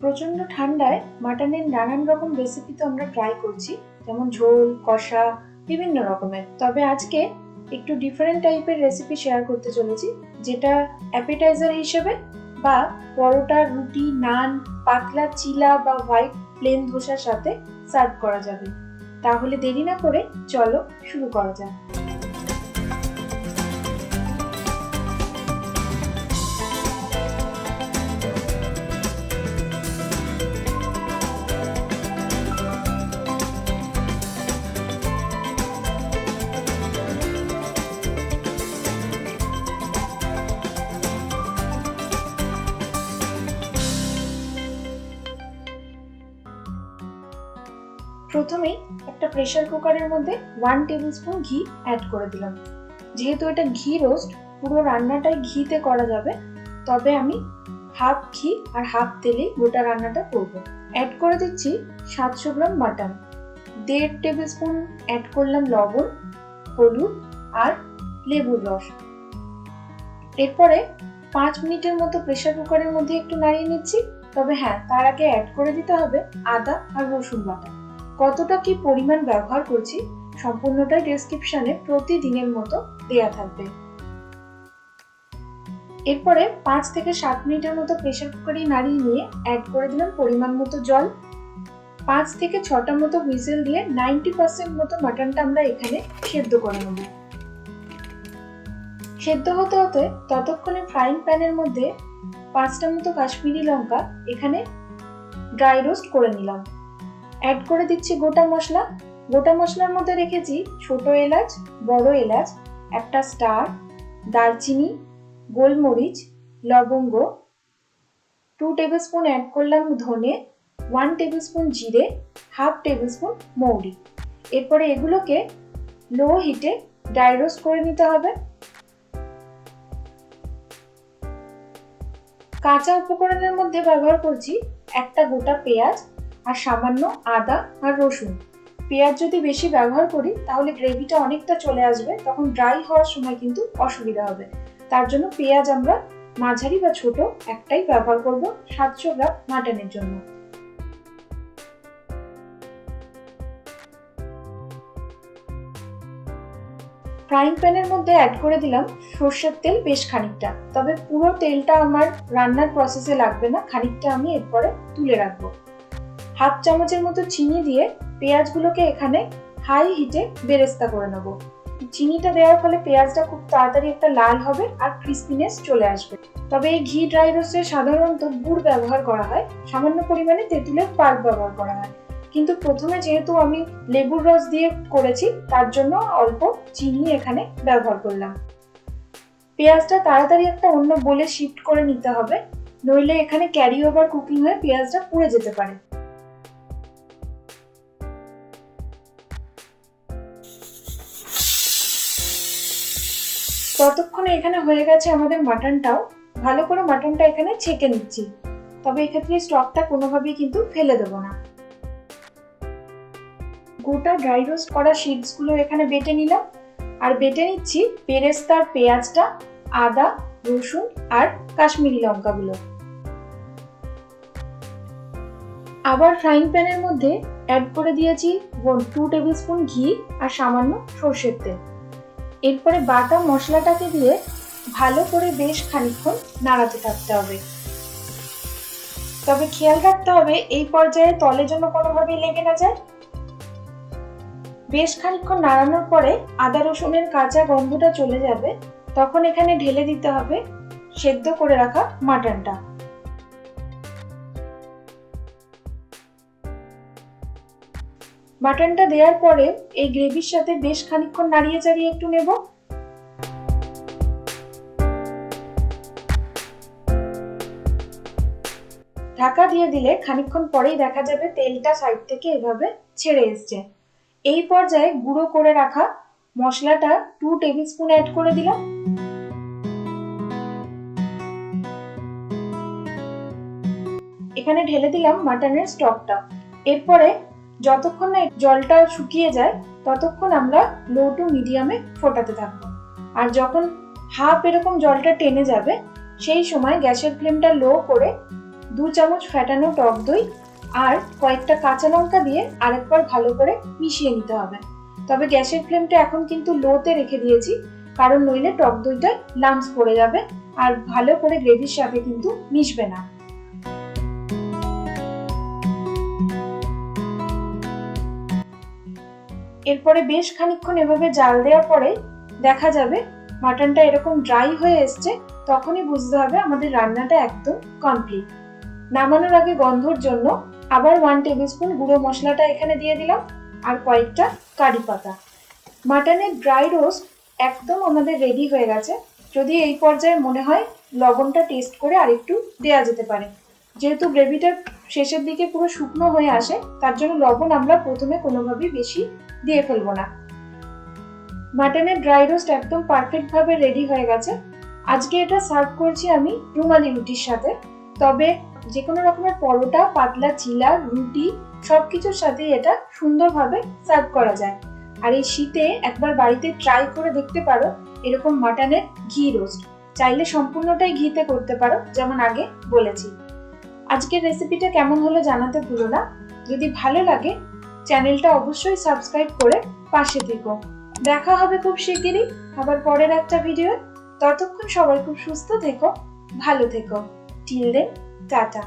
প্রচণ্ড ঠান্ডায় মাটনের নানান রকম রেসিপি তো আমরা ট্রাই করছি, যেমন ঝোল, কষা, বিভিন্ন রকমের। তবে আজকে একটু ডিফারেন্ট টাইপের রেসিপি শেয়ার করতে চলেছি, যেটা অ্যাপিটাইজার হিসেবে বা পরোটা, রুটি, নান, পাতলা চিলা বা হোয়াইট প্লেন ধোসার সাথে সার্ভ করা যাবে। তাহলে দেরি না করে চলো শুরু করা যাক। প্রথমেই একটা প্রেসার কুকারের মধ্যে ওয়ান টেবিল স্পুন ঘি অ্যাড করে দিলাম। যেহেতু এটা ঘি রোস্ট পুরো রান্নাটাই ঘিতে করা যাবে, তবে আমি হাফ ঘি আর হাফ তেলেই গোটা রান্নাটা করব। অ্যাড করে দিচ্ছি সাতশো গ্রাম মাটন দেড় টেবিল স্পুন অ্যাড করলাম লবণ, হলুদ আর লেবুর রস। এরপরে পাঁচ মিনিটের মতো প্রেসার কুকারের মধ্যে একটু নাড়িয়ে নিচ্ছি, তবে হ্যাঁ তার আগে অ্যাড করে দিতে হবে আদা আর রসুন বাটা। কতটা কি পরিমাণ ব্যবহার করছি, সম্পূর্ণটাই ডেসক্রিপশনে প্রতিদিনের মতো দেয়া থাকবে। এরপরে পাঁচ থেকে সাত মিনিটের মতো প্রেসার কুকারে নাড়িয়ে নিয়ে অ্যাড করে দিলাম পরিমাণ মতো জল। পাঁচ থেকে ছটা মতো হুইসেল দিয়ে নাইনটি পার্সেন্ট মতো মাটনটা আমরা এখানে সেদ্ধ করে নেব। সেদ্ধ হতে হতে ততক্ষণে ফ্রাইং প্যানের মধ্যে পাঁচটা মতো কাশ্মীরি লঙ্কা এখানে ড্রাই রোস্ট করে নিলাম। অ্যাড করে দিচ্ছি গোটা মশলা। গোটা মশলার মধ্যে রেখেছি ছোট এলাচ, বড় এলাচ, একটা স্টার, দারচিনি, গোলমরিচ, লবঙ্গ টু টেবিল স্পুন অ্যাড করলাম ধনে ওয়ান টেবিল স্পুন জিরে হাফ টেবিল স্পুন মৌরি। এরপরে এগুলোকে লো হিটে ড্রাই রোস্ট করে নিতে হবে। কাঁচা উপকরণের মধ্যে ব্যবহার করছি একটা গোটা পেঁয়াজ আর সামান্য আদা আর রসুন। পেঁয়াজ যদি বেশি ব্যবহার করি, তাহলে গ্রেভিটা অনেকটা চলে আসবে, তখন ড্রাই হওয়ার সময় কিন্তু অসুবিধা হবে। তার জন্য পেঁয়াজ আমরা মাঝারি বা ছোট একটাই ব্যবহার করব সাতশো গ্রাম মাটনের জন্য। ফ্রাইং প্যানের মধ্যে অ্যাড করে দিলাম সর্ষের তেল বেশ খানিকটা। তবে পুরো তেলটা আমার রান্নার প্রসেসে লাগবে না, খানিকটা আমি এরপরে তুলে রাখব। হাফ চামচের মতো চিনি দিয়ে পেঁয়াজগুলোকে এখানে হাই হিটে বেরেস্তা করে নেব। চিনিটা দেওয়ার ফলে পেঁয়াজটা খুব তাড়াতাড়ি একটা লাল হবে আর ক্রিস্পিনেস চলে আসবে। তবে এই ঘি ড্রাই রোস্টে সাধারণত গুড় ব্যবহার করা হয়, সামান্য পরিমাণে তেঁতুলের পাল্প ব্যবহার করা হয়। কিন্তু প্রথমে যেহেতু আমি লেবুর রস দিয়ে করেছি, তার জন্য অল্প চিনি এখানে ব্যবহার করলাম। পেঁয়াজটা তাড়াতাড়ি একটা অন্য বলে শিফট করে নিতে হবে, নইলে এখানে ক্যারি ওভার কুকিং হয়ে পেঁয়াজটা পুড়ে যেতে পারে। ততক্ষণে এখানে হয়ে গেছে আমাদের মাটনটাও। ভালো করে মাটনটা এখানে ছেঁকে নিচ্ছি। তবে এক্ষেত্রে স্টকটা কোনোভাবেই কিন্তু ফেলে দেবো না। গোটা ড্রাই রোস্ট করা শিটসগুলো এখানে বেটে নিলাম। আর বেটে নিচ্ছি পেরেস্তার পেঁয়াজটা, আদা, রসুন আর কাশ্মীরি লঙ্কাগুলো। আবার ফ্রাইং প্যানের মধ্যে অ্যাড করে দিয়েছি টু টেবিল স্পুন ঘি আর সামান্য সর্ষের তেল। এরপরে বাটা মশলাটাকে দিয়ে ভালো করে বেশ খানিক্ষণ নাড়াতে থাকতে হবে। তবে খেয়াল রাখতে হবে, এই পর্যায়ে তলে যেন কোনোভাবেই লেগে না যায়। বেশ খানিক্ষণ নাড়ানোর পরে আদা রসুনের কাঁচা গন্ধটা চলে যাবে, তখন এখানে ঢেলে দিতে হবে সেদ্ধ করে রাখা মাটনটা। মাটনটা দেওয়ার পরে এই গ্রেভির সাথে বেশ খানিক্ষণ নাড়িয়ে চাড়িয়ে একটু নেব। ঢাকা দিয়ে দিলে খানিক্ষণ পরেই দেখা যাবে তেলটা সাইড থেকে এভাবে ছেড়ে এসছে। এই পর্যায়ে গুঁড়ো করে রাখা মশলাটা টু টেবিল স্পুন অ্যাড করে দিলাম। এখানে ঢেলে দিলাম মাটনের স্টকটা। এরপরে যতক্ষণ না জলটা শুকিয়ে যায়, ততক্ষণ আমরা লো টু মিডিয়ামে ফোটাতে থাকব। আর যখন হাফ এরকম জলটা টেনে যাবে, সেই সময় গ্যাসের ফ্লেমটা লো করে দু চামচ ফ্যাটানো টক দই আর কয়েকটা কাঁচা লঙ্কা দিয়ে আরেকবার ভালো করে মিশিয়ে নিতে হবে। তবে গ্যাসের ফ্লেমটা এখন কিন্তু লোতে রেখে দিয়েছি, কারণ নইলে টক দইটা লামস পড়ে যাবে আর ভালো করে গ্রেভির সাথে কিন্তু মিশবে না। এরপরে বেশ খানিকক্ষণ এভাবে জাল দেওয়ার পরে দেখা যাবে মাটনটা এরকম ড্রাই হয়ে এসছে, তখনই বুঝতে হবে আমাদের রান্নাটা একদম কমপ্লিট নামানোর আগে গন্ধর জন্য আবার ওয়ান টেবিল স্পুন গুঁড়ো মশলাটা এখানে দিয়ে দিলাম আর কয়েকটা কারি পাতা। মাটনের ড্রাই রোস্ট একদম আমাদের রেডি হয়ে গেছে। যদি এই পর্যায়ে মনে হয় লবণটা টেস্ট করে আরেকটু দেওয়া যেতে পারে। যেহেতু গ্রেভিটা শেষের দিকে পুরো শুকনো হয়ে আসে, তার জন্য লবণ আমরা প্রথমে কোনোভাবেই বেশি দিয়ে ফেলব না। মাটনের ড্রাই রোস্ট একদম পারফেক্ট ভাবে রেডি হয়ে গেছে। আজকে এটা সার্ভ করছি আমি রুমালি রুটির সাথে। তবে যে কোনো রকমের পরোটা, পাতলা চিলা, রুটি সব কিছুর সাথে এটা সুন্দরভাবে সার্ভ করা যায়। আর এই শীতে একবার বাড়িতে ট্রাই করে দেখতে পারো, এরকম মাটনের ঘি রোস্ট চাইলে সম্পূর্ণটাই ঘিতে করতে পারো, যেমন আগে বলেছি। আজকের রেসিপিটা কেমন হলো জানাতে ভুলো না। যদি ভালো লাগে চ্যানেলটা অবশ্যই সাবস্ক্রাইব করে পাশে থেকো। দেখা হবে খুব শিগগিরই আবার পরের একটা ভিডিও ততক্ষণ সবাই খুব সুস্থ থেকো, ভালো থেকো। Till then tata.